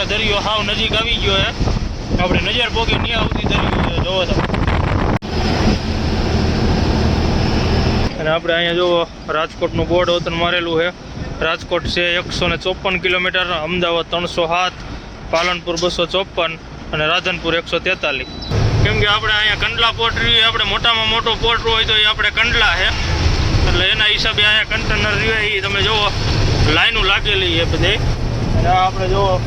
આપણે દરિયો હાવ નજીક આવી ગયો છે આપણે નજર પોગે નહીં આવતી દરિયો જોવો તો અને આપણે અહીંયા જુઓ, રાજકોટનું બોર્ડ વતન મારેલું છે. રાજકોટ છે એકસો ને ચોપન કિલોમીટર, અમદાવાદ ત્રણસો સાત, પાલનપુર બસો ચોપન અને રાધનપુર એકસો તેતાલીસ. કેમ કે આપણે અહીંયા કંડલા પોર્ટ રહ્યું આપણે મોટામાં મોટો પોર્ટ હોય તો એ આપણે કંડલા છે. એટલે એના હિસાબે અહીંયા કન્ટેનર રહ્યું એ તમે જુઓ, લાઈનો લાગેલી છે બધી. અને આપણે જુઓ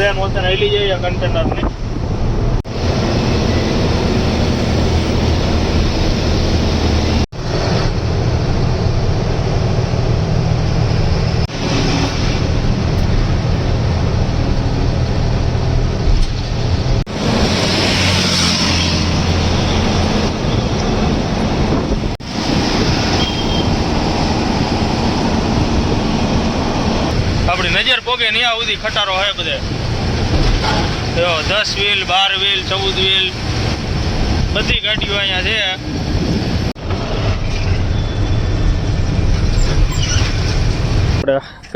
ટ્રેન વતન હેલી જાય કન્ટેનરની આપણી નજર પોગે નહીં આ સુધી ખટારો હોય બધે જો દસ વ્હીલ બાર વ્હીલ ચૌદ વ્હીલ બધી ગાડીઓ અહીંયા છે આપણે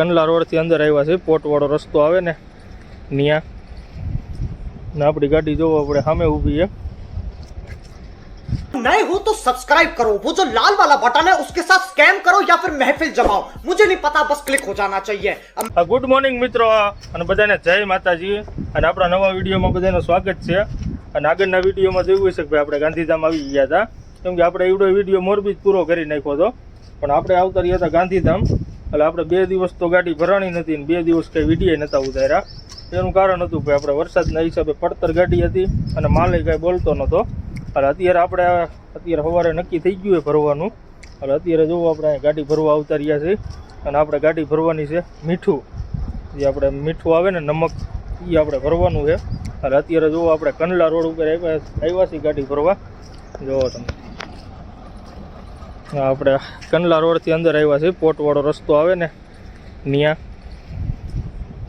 કંડલા રોડથી અંદર આવ્યા છે પોર્ટવાળો રસ્તો આવે ને ત્યાં ને આપણી ગાડી જોવો આપણે સામે ઊભી છે नए हो तो सब्सक्राइब करो वो जो लाल वाला बटन है उसके साथ स्कैम करो या फिर महफिल जमाओ मुझे नहीं पता बस क्लिक हो जाना चाहिए अब આ ગુડ મોર્નિંગ મિત્રો અને બધાને જય માતાજી અને આપણા નવા વિડીયોમાં બધાનું સ્વાગત છે અને આગળના વિડીયોમાં જોયું હશે કે ભાઈ આપણે ગાંધીધામ આવી ગયા હતા કેમ કે આપણે એવડો વિડીયો મોરબી જ પૂરો કરી નાખ્યો હતો પણ આપણે આવતા રહ્યા હતા ગાંધીધામ એટલે આપણે બે દિવસ તો ગાડી ભરાણી નથી ને બે દિવસ કંઈ વીડિયો નહોતા ઉતાર્યા એનું કારણ હતું કે આપણે વરસાદના હિસાબે પડતર ગાડી હતી અને માલે કાંઈ બોલતો નહોતો. એટલે અત્યારે આપણે અત્યારે સવારે નક્કી થઈ ગયું છે ભરવાનું. એટલે અત્યારે જોવો આપણે અહીંયા ગાડી ભરવા આવતા રહ્યા છે અને આપણે ગાડી ભરવાની છે મીઠું. જે આપણે મીઠું આવે ને નમક એ આપણે ભરવાનું છે. એટલે અત્યારે જોવો આપણે કંડલા રોડ ઉપર આવ્યા આવ્યા છીએ ગાડી ભરવા. જુઓ તમે. આપણે કંડલા રોડથી અંદર આવ્યા છે પોર્ટવાળો રસ્તો આવે ને ત્યાં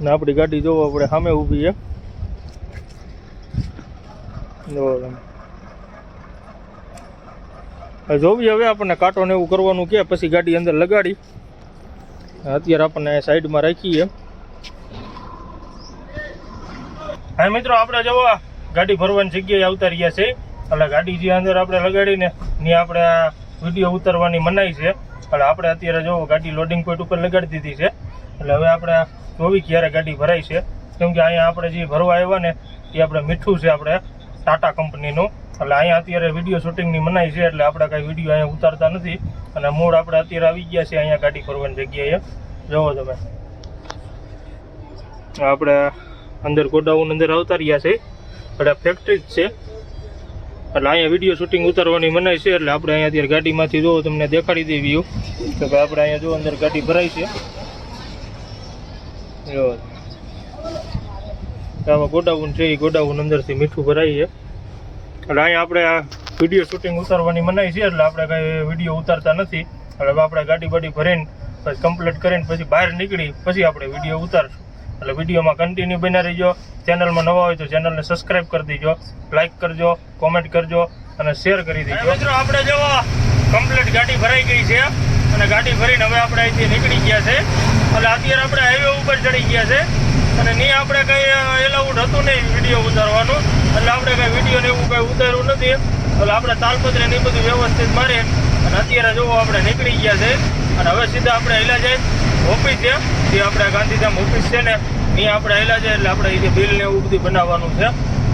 ને આપણી ગાડી જોવો, આપણે સામે ઊભી છે. જોવી હવે આપણને કાંટો ને એવું કરવાનું કે પછી ગાડી અંદર લગાડી. અત્યારે આપણને સાઈડમાં રાખીએ. હા મિત્રો, આપણે જવો, ગાડી ભરવાની જગ્યાએ આવતા રહ્યા છે એટલે ગાડી જે અંદર આપણે લગાડીને ત્યાં આપણે વીડિયો ઉતારવાની મનાઈ છે. એટલે આપણે અત્યારે જો ગાડી લોડિંગ પોઈન્ટ ઉપર લગાડી દીધી છે. એટલે હવે આપણે જોવી ક્યારે ગાડી ભરાય છે. કેમ કે અહીંયા આપણે જે ભરવા આવ્યા ને, એ આપણે મીઠું છે આપણે, ટાટા કંપનીનું. એટલે અહીંયા અત્યારે વીડિયો શૂટિંગની મનાઈ છે, એટલે આપણે કાંઈ વીડિયો અહીંયા ઉતારતા નથી. અને મૂળ આપણે અત્યારે આવી ગયા છે અહીંયા ગાડી ભરવાની જગ્યાએ. જોવો તમે. આપણે અંદર ગોડાઉન અંદર આવતા રહ્યા છે. એટલે ફેક્ટરી જ છે. એટલે અહીંયા વીડિયો શૂટિંગ ઉતારવાની મનાઈ છે, એટલે આપણે અહીંયા અત્યારે ગાડીમાંથી જો તમને દેખાડી દેવી વ્યૂ કે ભાઈ આપણે અહીંયા જો અંદર ગાડી ભરાઈ છે. જો. આમાં ગોડાઉન છે એ ગોડાઉન અંદરથી મીઠું ભરાય છે. એટલે અહીંયા આપણે આ વીડિયો શૂટિંગ ઉતારવાની મનાઈ છે, એટલે આપણે કાંઈ વીડિયો ઉતારતા નથી. એટલે આપણે ગાડી બાડી ભરીને, પછી કમ્પ્લીટ કરીને પછી બહાર નીકળી, પછી આપણે વીડિયો ઉતારશું. એટલે વિડીયોમાં કન્ટિન્યુ બન્યા રહીજો. ચેનલમાં નવા હોય તો ચેનલને સબસ્ક્રાઇબ કરી દેજો. લાઇક કરજો કોમેન્ટ કરજો અને શેર કરી દેજો. મિત્રો આપણે જો કમ્પ્લીટ ગાડી ભરાઈ ગઈ છે. અને ગાડી ભરીને હવે આપણે અહીંથી નીકળી ગયા છે. એટલે અત્યારે આપણે હાઈવે ઉપર ચડી ગયા છે. અને નહીં આપણે કંઈ એલાઉડ હતું નહીં વીડિયો ઉતારવાનું. એટલે આપણે કંઈ વીડિયો ને એવું કંઈ ઉતાર્યું નથી. એટલે આપણે તાલપત્રી ને એ બધું વ્યવસ્થિત મારે અને અત્યારે જોવો આપણે નીકળી ગયા છે. અને હવે સીધા આપણે હેલા જાય ઓફિસ છે. જે આપણે ગાંધીધામ ઓફિસ છે ને. ત્યાં આપણે હેલા જાય એટલે આપણે એ બિલ ને એવું બધું બનાવવાનું છે.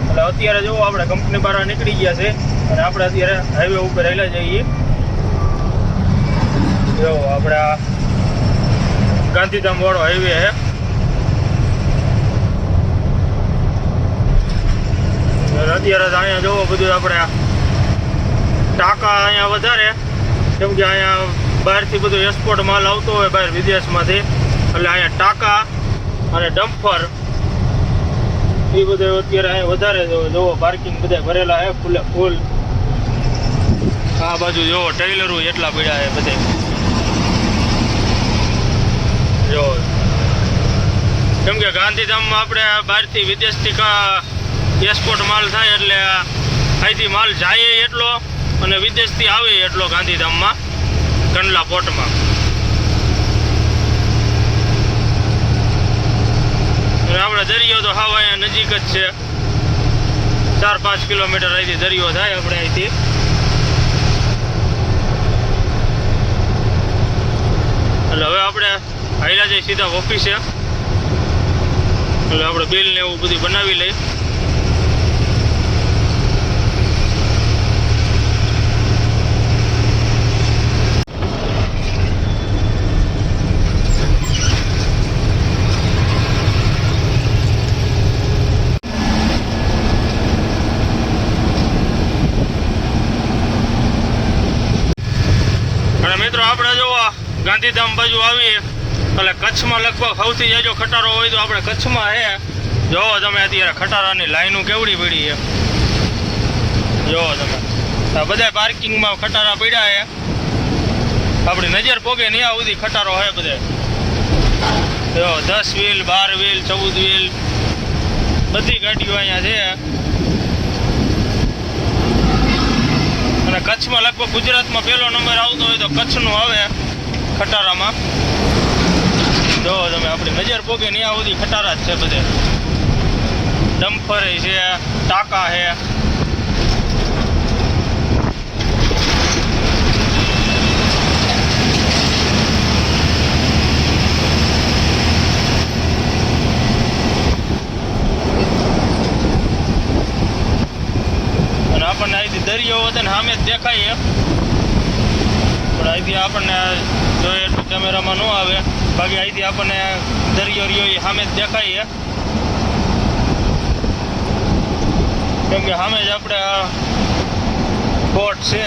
એટલે અત્યારે જોવો આપણે કંપની બહાર નીકળી ગયા છે. અને આપણે અત્યારે હાઈવે ઉપર હેલા જઈએ. જો, આપણા ગાંધીધામ વાળો હાઈવે છે. અત્યારે તો અહીંયા જોવો બધું આપણે ટાંકા અહીંયા વધારે. કેમ કે અહીંયા બહારથી બધું એક્સપોર્ટ માલ આવતો હોય બહાર વિદેશમાંથી. એટલે અહીંયા ટાંકા અને ડમ્ફર, એ બધું અત્યારે અહીંયા વધારે જોવો પાર્કિંગ બધા ભરેલા છે, ફૂલે ફૂલ. આ બાજુ જોવો ટેલરો એટલા પડ્યા છે બધે. જો. કેમ કે ગાંધીધામમાં આપણે બહારથી વિદેશથી કા એક્સપોર્ટ માલ થાય એટલે અહીંથી માલ જાય એટલો અને વિદેશથી આવે એટલો ગાંધીધામમાં. કંડલા પોર્ટમાં આપણે દરિયો તો હાવ અહીંયા નજીક જ છે. ચાર પાંચ કિલોમીટર અહીંથી દરિયો થાય આપણે અહીંથી. એટલે હવે આપણે હાઈલા જઈ સીધા ઓફિસે. એટલે આપણે બિલ ને એવું બધું બનાવી લઈ અને મિત્રો આપણે જો આ ગાંધીધામ બાજુ આવીએ એટલે કચ્છમાં લગભગ સૌથી જાજો ખટારો હોય તો આપણે કચ્છમાં હે. જોવો તમે અત્યારે ખટારાની લાઈનો કેવડી પડી છે. જોવો તમે. બધા પાર્કિંગમાં ખટારા પડ્યા છે. આપણી નજર પોગે નહીં આ સુધી ખટારો હે બધે જો દસ વ્હીલ, બાર વ્હીલ, ચૌદ વ્હીલ. બધી ગાડીઓ અહીંયા છે. અને કચ્છમાં લગભગ ગુજરાતમાં પહેલો નંબર આવતો હોય તો કચ્છનું આવે. ખટારામાં. જો તમે આપણી નજર પોગે આ સુધી ખટારા જ છે બધે. ડમ્ફર છે, ટાકા છે. આપણને અહીંથી દરિયો હતો ને સામે જ દેખાય. અહીંથી આપણને જોઈએ એટલું કેમેરામાં ન આવે, બાકી અહીંથી આપણને દરિયો રહ્યો એ સામે જ દેખાય. કેમ કે સામે જ આપણે બોટ છે.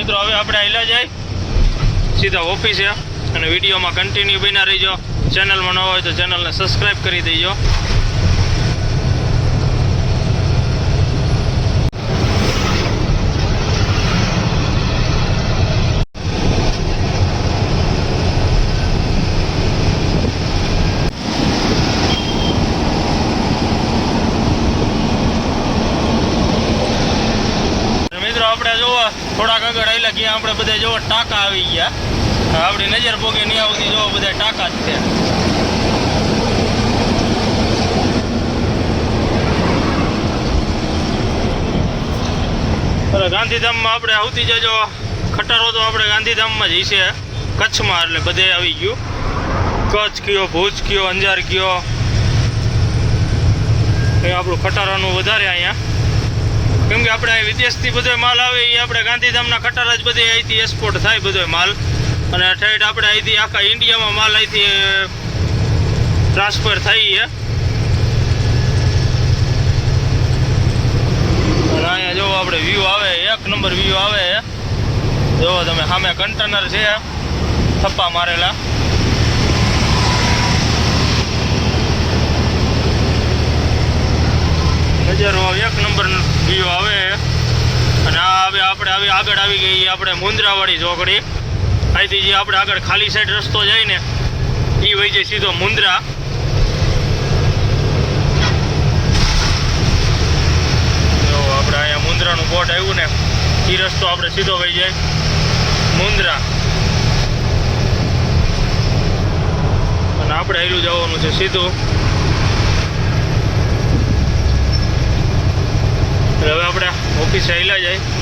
મિત્રો, હવે આપણે આયલા જાય સીધા ઓફિસે. અને વિડીયોમાં કન્ટિન્યુ બન્યા રહીજો. ચેનલમાં ન હોય તો ચેનલને સબસ્ક્રાઈબ કરી દેજો અને મિત્રો આપણે જોવો થોડાક આગળ આવેલા ગયા આપણે બધા જોવો ટાંકા આવી ગયા. આપણી નજર પોગે નહીં આવતી જોવો બધા ટાંકા જ છે. ગાંધીધામમાં આપણે આવતી જજો. ખટારો તો આપણે ગાંધીધામમાં જ છે. કચ્છમાં એટલે બધે આવી ગયું. કચ્છ કયો, ભુજ કયો, અંજાર કયો. એ આપણું ખટારાનું વધારે અહીંયા. કેમ કે આપણે વિદેશથી બધો માલ આવે એ આપણે ગાંધીધામના ખટારા જ બધે અહીંથી એક્સપોર્ટ થાય બધો માલ. અને ઠેઠ આપણે અહીંથી આખા ઇન્ડિયામાં માલ અહીંથી ટ્રાન્સફર થાય છે. અહીંયા જોવો આપણે વ્યૂ આવે, એક નંબર વ્યૂ આવે જોવો તમે સામે કન્ટેનર છે, થપ્પા મારેલા. નજરો એક નંબર વ્યૂ આવે. અને આ હવે આપણે આવી આગળ આવી ગઈ આપણે મુંદ્રાવાળી ચોકડી. અહીંથી જે આપણે આગળ ખાલી સાઈડ રસ્તો જાય ને, એ વહી જાય સીધો મુંદ્રા. આપણે અહીંયા મુંદ્રાનું બોટ આવ્યું ને, એ રસ્તો આપણે સીધો વહી જાય. મુંદ્રા. અને આપણે હેલું જવાનું છે સીધું. હવે આપણે ઓફિસે આવેલા જાય.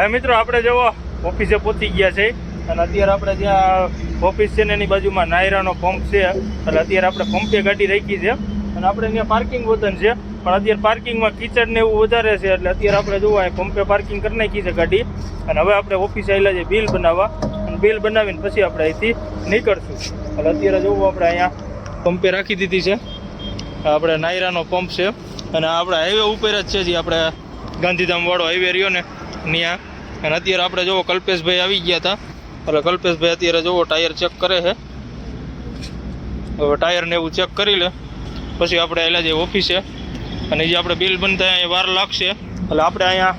હવે મિત્રો આપણે જુઓ, ઓફિસે પહોંચી ગયા છે. અને અત્યારે આપણે જ્યાં ઓફિસ છે ને એની બાજુમાં નાયરાનો પંપ છે. એટલે અત્યારે આપણે પંપે ગાડી રાખી છે. અને આપણે ત્યાં પાર્કિંગ વતન છે. પણ અત્યારે પાર્કિંગમાં કિચડ ને એવું વધારે છે. એટલે અત્યારે આપણે જોવા પંપે પાર્કિંગ કરી નાખી છે ગાડી. અને હવે આપણે ઓફિસે આવેલા છે બિલ બનાવવા. અને બિલ બનાવીને પછી આપણે અહીંથી નીકળશું. એટલે અત્યારે જોવું આપણે અહીંયા પંપે રાખી દીધી છે. આપણે નાયરાનો પંપ છે. અને આપણે હાઈવે ઉપર જ છે જે આપણે ગાંધીધામ વાળો હાઈવે રહ્યો ને, ત્યાં અને અત્યારે આપણે જોવો કલ્પેશભાઈ આવી ગયા હતા. એટલે કલ્પેશભાઈ અત્યારે જોવો ટાયર ચેક કરે છે. હવે ટાયરને એવું ચેક કરી લે. પછી આપણે એલા જે ઓફિસે અને જે આપણે બિલ બનતા અહીંયા વાર લાગશે. એટલે આપણે અહીંયા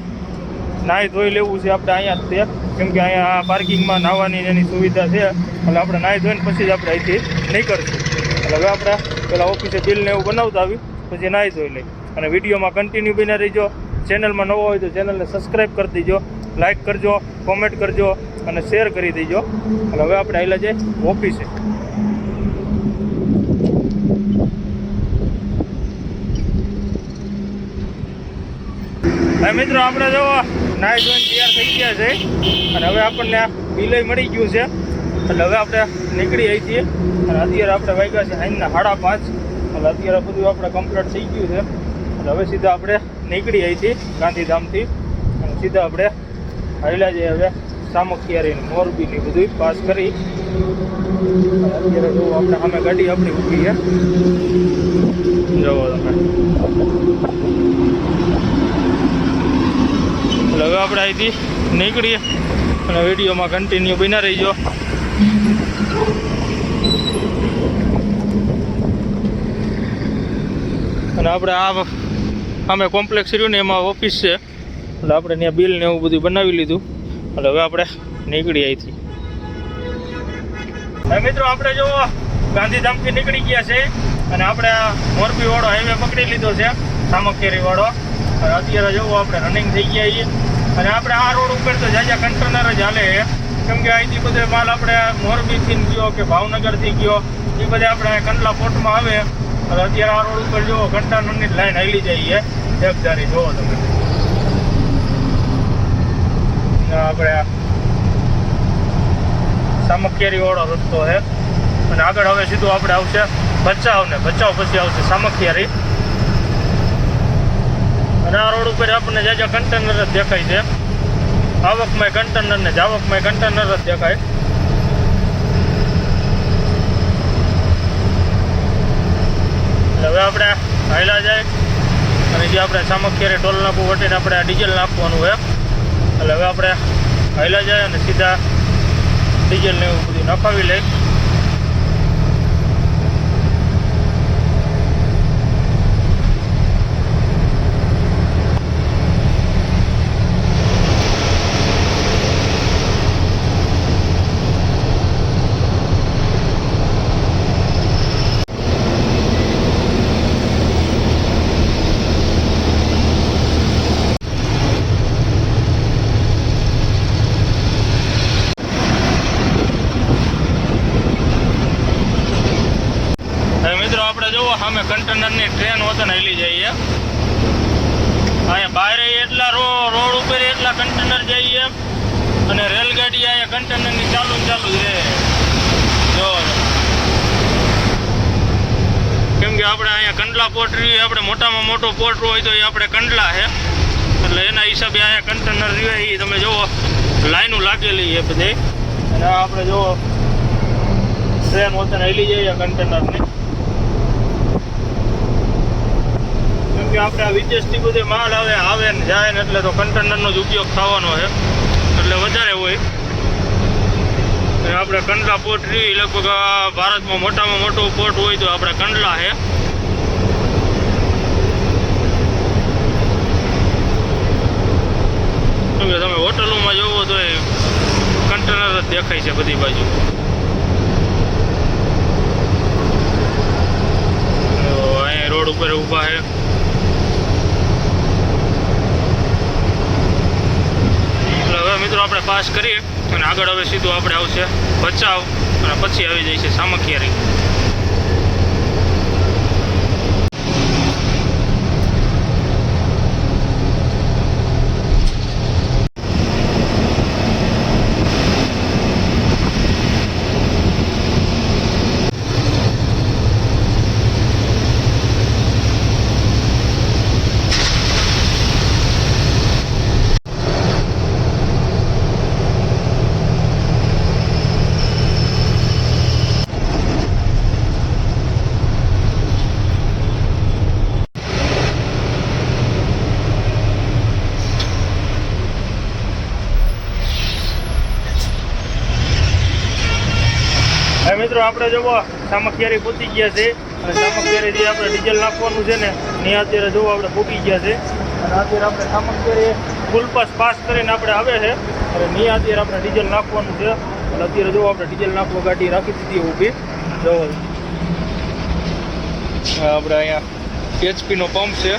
નાહી ધોઈ લેવું છે, આપણે અહીંયા જ તે કેમ કે અહીંયા પાર્કિંગમાં નાહવાની એની સુવિધા છે. એટલે આપણે નાહી ધોઈને પછી જ આપણે અહીંથી નીકળશું. એટલે હવે આપણે પેલા ઓફિસે બિલને એવું બનાવતા આવી પછી નાહી ધોઈ લઈ અને વિડીયોમાં કન્ટિન્યુ બની રહીજો. ચેનલમાં નવો હોય તો ચેનલને સબસ્ક્રાઈબ કરી દેજો. લાઈક કરજો કોમેન્ટ કરજો અને શેર કરી દેજો. એટલે હવે આપણે આવેલા છે ઓફિસે. હા મિત્રો, આપણે જો નાઈ જોઈને તૈયાર થઈ ગયા છે. અને હવે આપણને આ બિલય મળી ગયું છે. એટલે હવે આપણે નીકળી આવી છીએ. અને અત્યારે આપણે વાગ્યા છે સાંજના સાડા પાંચ. એટલે અત્યારે બધું આપણે કમ્પ્લીટ થઈ ગયું છે. એટલે હવે સીધા આપણે નીકળી આવી છીએ ગાંધીધામથી. અને સીધા આપણે હાલ્યા જઈએ હવે. સામખિયારી મોરબીની બધું પાસ કરી. અત્યારે જો આપણે સામે ગાડી આપણી ઊભી જુઓ તમે. એટલે હવે આપણે અહીંથી નીકળીએ અને વિડીયોમાં કન્ટિન્યુ બિના રહીજો. અને આપણે આ અમે કોમ્પ્લેક્સ રહ્યું ને એમાં ઓફિસ છે. એટલે આપણે ત્યાં બિલ ને એવું બધું બનાવી લીધું. એટલે હવે આપણે નીકળી અહીંથી. મિત્રો આપણે જો ગાંધીધામથી નીકળી ગયા છે. અને આપણે મોરબી વાળો હાઈવે પકડી લીધો છે, સામખેરી વાળો. અને અત્યારે જોવો આપણે રનિંગ થઈ ગયા છીએ. અને આપણે આ રોડ ઉપર તો જાજા કન્ટેનર જ હાલે કેમ કે અહીંથી બધે માલ આપણે મોરબીથી ગયો કે ભાવનગરથી ગયો. એ બધે આપણે કંડલા પોર્ટમાં આવે. અને અત્યારે આ રોડ ઉપર જુઓ કન્ટેનરની લાઈન હાલી છે. એકધારી જુઓ તમે. આપણે આ સામખિયારી વાળો રસ્તો છે. અને આગળ હવે સીધું આપણે આવશે બચાવ ને બચાવ પછી આવશે સામખિયારી. અને આ રોડ ઉપર આપણને જાજા કન્ટેનર જ દેખાય છે. આવકમાં કન્ટેનર ને જાવકમાં કન્ટેનર જ દેખાય. હવે આપણે હાયલા જાય. અને જે આપણે સામખિયારી ટોલ નાખવું વટીને આપણે આ ડીઝલ નાખવાનું હોય એટલે હવે આપણે હાયલા જાય અને સીધા ડીઝલ ને એવું બધું નખાવી લઈ હવે મિત્રો આપણે જોવો સામે કન્ટેનરની ટ્રેન વતન હેલી જઈએ અહીંયા બહાર એટલા રો રોડ ઉપર એટલા કન્ટેનર જઈએ અને રેલગાડી અહીંયા કન્ટેનરની ચાલુ ને ચાલુ જ રહે જો કેમ કે આપણે અહીંયા કંડલા પોર્ટ રહ્યું આપણે મોટામાં મોટો પોર્ટ હોય તો એ આપણે કંડલા છે એટલે એના હિસાબે અહીંયા કન્ટેનર રહે એ તમે જુઓ લાઈનો લાગેલી છે બધે. અને આપણે જુઓ ટ્રેન વતન હેલી જઈએ કન્ટેનરની કેમ કે આપણે આ વિદેશથી બધે માલ આવે આવે ને જાય ને એટલે તો કન્ટેનરનો જ ઉપયોગ થવાનો છે. એટલે વધારે હોય. આપણે કંડલા પોર્ટ રહ્યું લગભગ ભારતમાં મોટામાં મોટો પોર્ટ હોય તો આપણે કંડલા છે કેમ કે તમે હોટલોમાં જોવો તો એ કન્ટેનર જ દેખાય છે બધી બાજુ. અહીંયા રોડ ઉપર ઊભા છે. હવે મિત્રો આપણે પાસ કરીએ અને આગળ હવે સીધું આપણે આવશે. બચાવ અને પછી આવી જાય છે સામખિયારી. આપણે જુઓ સામખિયારી પૂતી ગયા છે, અને સામખિયારી જે આપણે ડીઝલ નાખવાનું છે ને એ અત્યારે જોવા આપણે ફૂટી ગયા છે, અને અત્યારે આપણે સામખિયારી ફૂલ પાસ પાસ કરીને આપણે આવે છે, અને ત્યાં અત્યારે આપણે ડીઝલ નાખવાનું છે, અને અત્યારે જોવો આપણે ડીઝલ નાખવા ગાડી રાખી દીધી ઊભી જવા આપણે અહીંયા એચપીનો પંપ છે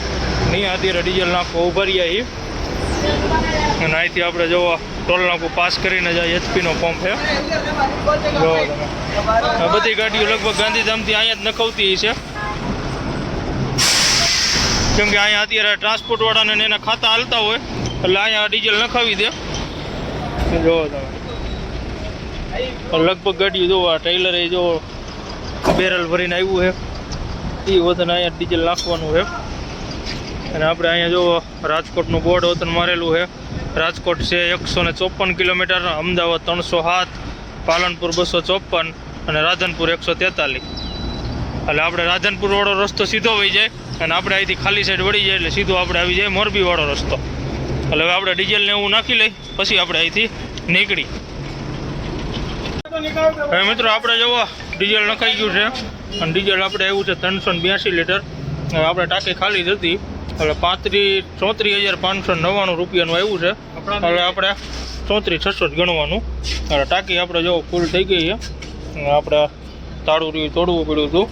ત્યાં અત્યારે ડીઝલ નાખવા ઊભા છીએ. અને અહીંથી આપણે જુઓ ટોલ નાકું પાસ કરીને જાય એચપીનો પંપ છે. બધી ગાડીઓ લગભગ ગાંધીધામથી અહીંયા જ નખવતી છે. કેમ કે અહીંયા અત્યારે ટ્રાન્સપોર્ટ વાળાને એના ખાતા હાલતા હોય, એટલે અહીંયા ડીઝલ નખાવી દે. જો, તમે. લગભગ ગાડીઓ જોવો આ ટ્રેલરે જો બેરલ ભરીને આવ્યું છે. એ વતન અહીંયા ડીઝલ નાખવાનું છે. અને આપણે અહીંયા જો રાજકોટનું બોર્ડ વતન મારેલું છે. રાજકોટ છે એકસો ને ચોપન કિલોમીટર, અમદાવાદ ત્રણસો સાત, પાલનપુર બસો ચોપન અને રાધનપુર એકસો તેતાલીસ. એટલે આપણે રાધનપુરવાળો રસ્તો સીધો વહી જાય અને આપણે અહીંથી ખાલી સાઈડ વળી જાય એટલે સીધો આપણે આવી જાય મોરબીવાળો રસ્તો. એટલે હવે આપણે ડીઝલ ને એવું નાખી લઈ, પછી આપણે અહીંથી નીકળી. હવે મિત્રો આપણે જુઓ, ડીઝલ નખાઈ ગયું છે. અને ડીઝલ આપણે એવું છે ત્રણસો બ્યાસી લીટર. હવે આપણે ટાંકી ખાલી જ હતી. એટલે પાંત્રીસ ચોત્રીસ હજાર પાંચસો નવ્વાણું રૂપિયાનું આવ્યું છે. એટલે આપણે ચોત્રીસ છસો જ ગણવાનું. એટલે ટાંકી આપણે જો ફૂલ થઈ ગઈ છે. આપણે તાળું રહ્યું તોડવું પડ્યું હતું.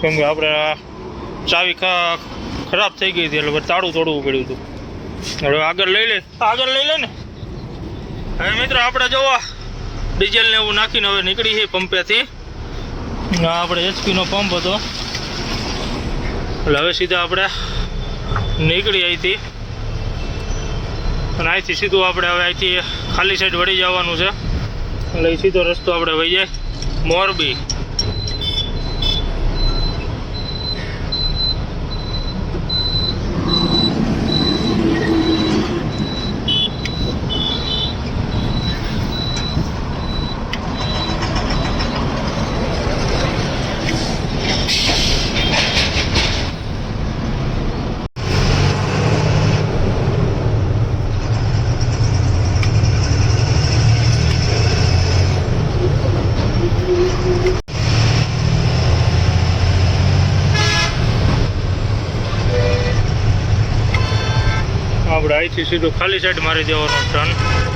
કેમ કે આપણે ચાવી ખરાબ થઈ ગઈ હતી એટલે તાળું તોડવું પડ્યું હતું. હવે આગળ લઈ લે. આગળ લઈ લે ને. હવે મિત્રો આપણે જોવા ડીઝલ ને એવું નાખીને હવે નીકળી છે પંપેથી. આપણે એચપીનો પંપ હતો. એટલે હવે સીધા આપણે નીકળી અહીંથી. અને અહીંથી સીધું આપણે હવે અહીંથી ખાલી સાઈડ વળી જવાનું છે. એટલે સીધો રસ્તો આપણે વહી જાય મોરબી આપણે અહીંથી સીધું ખાલી સાઈડ મારી દેવાનો ટર્ન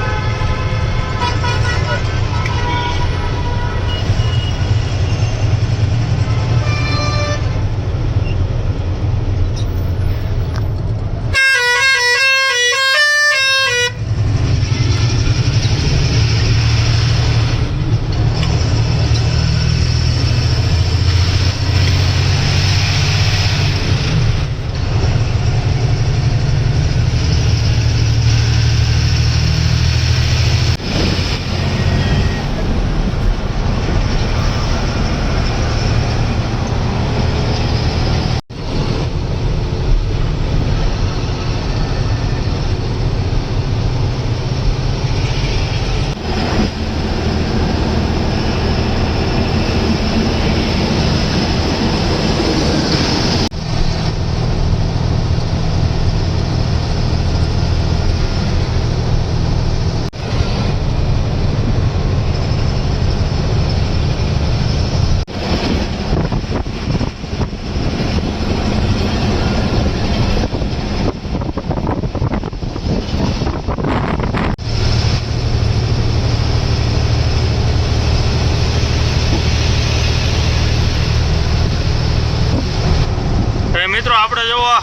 હવે મિત્રો આપણે જુઓ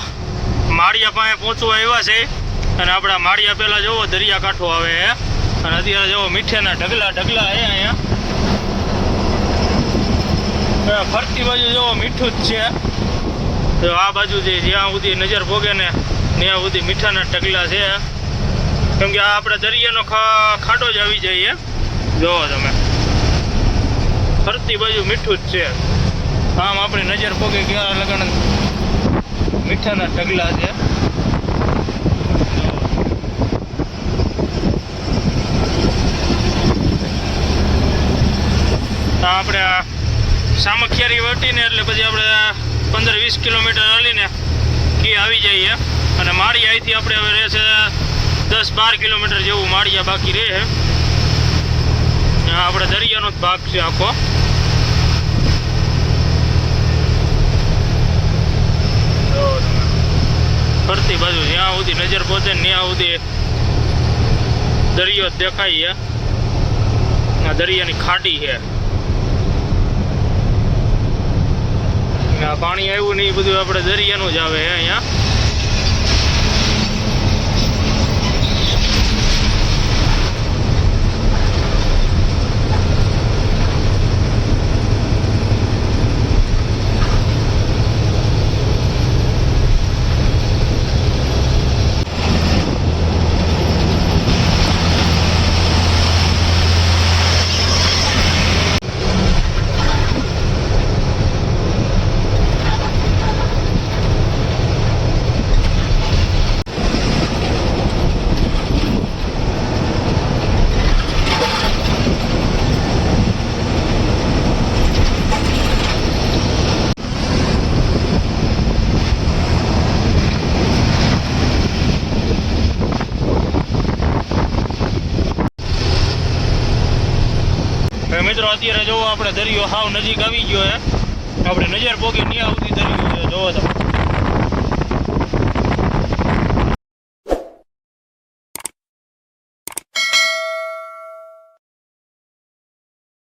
માળિયા આવ્યા છે. અને આપણા માળિયા પહેલાં જુઓ દરિયાકાંઠો આવે હે અને અત્યારે જુઓ મીઠાના ઢગલા ઢગલા છે અહીંયા. ફરતી બાજુ જુઓ મીઠું જ છે. તો આ બાજુ જે જ્યાં સુધી નજર ભોગે ને, ત્યાં સુધી મીઠાના ઢગલા છે. કેમ કે આ આપણે દરિયાનો ખાડો જ આવી જઈએ જુઓ તમે. ફરતી બાજુ મીઠું જ છે. આમ આપણી નજર પોગે ગયા લગન મીઠાના ઢગલા છે. આ આપણે સામખિયારી વટીને એટલે પછી આપણે પંદર વીસ કિલોમીટર હાલીને કી આવી જઈએ. અને માળી અહીંથી આપણે હવે રહે છે દસ બાર કિલોમીટર જેવું માળિયા બાકી રહે આપણે દરિયાનો જ ભાગ છે આખો. ફરતી બાજુ જ્યાં સુધી નજર પહોંચે ને ત્યાં સુધી દરિયો દેખાય છે. આ દરિયાની ખાડી છે ને આ પાણી આવ્યું ને બધું આપણે દરિયાનું જ આવે અહીંયા. આપણે દરિયો હાવ નજીક આવી ગયો છે. આપણે નજર પોગી ત્યાં સુધી દરિયો જોવો તમે.